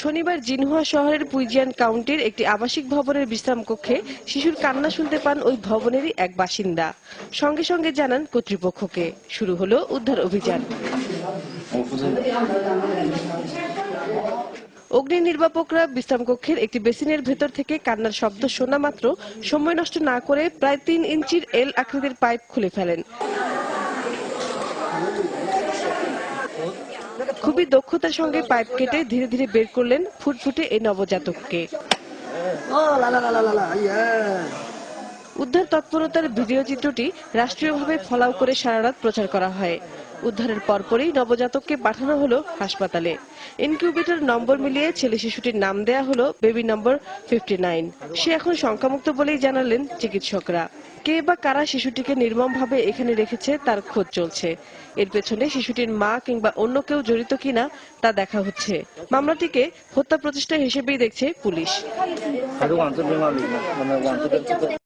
শনিবার জিনহুয়া শহরের পুইজিয়ান কাউন্টির একটি আবাসিক ভবনের বিশ্রাম কক্ষে শিশুর কান্না শুনতে পান ওই ভবনেরই এক বাসিন্দা। সঙ্গে সঙ্গে জানান কর্তৃপক্ষকে। শুরু হলো উদ্ধার অভিযান। অগ্নি নির্বাপকরা বিশ্রাম কক্ষের একটি বেসিনের ভেতর থেকে কান্নার শব্দ শোনা মাত্র সময় নষ্ট না করে প্রায় তিন ইঞ্চির এল আকৃতির পাইপ খুলে ফেলেন। খুবই দক্ষতার সঙ্গে পাইপ কেটে ধীরে ধীরে বের করলেন ফুটফুটে এই নবজাতককে। উদ্ধার তৎপরতার ভিডিও চিত্রটি রাষ্ট্রীয়ভাবে ফলাও করে সারারাত প্রচার করা হয়। উদ্ধারের পরপরই নবজাতককে পাঠানো হলো হাসপাতালে। ইনকিউবেটর নম্বর মিলিয়ে ছেলে শিশুটির নাম দেয়া হলো বেবি নম্বর ফিফটি নাইন। সে এখন শঙ্কামুক্ত বলেই জানালেন চিকিৎসকরা। কে বা কারা শিশুটিকে নির্মমভাবে এখানে রেখেছে তার খোঁজ চলছে। এর পেছনে শিশুটির মা কিংবা অন্য কেউ জড়িত কিনা তা দেখা হচ্ছে। মামলাটিকে হত্যা প্রচেষ্টা হিসেবেই দেখছে পুলিশ।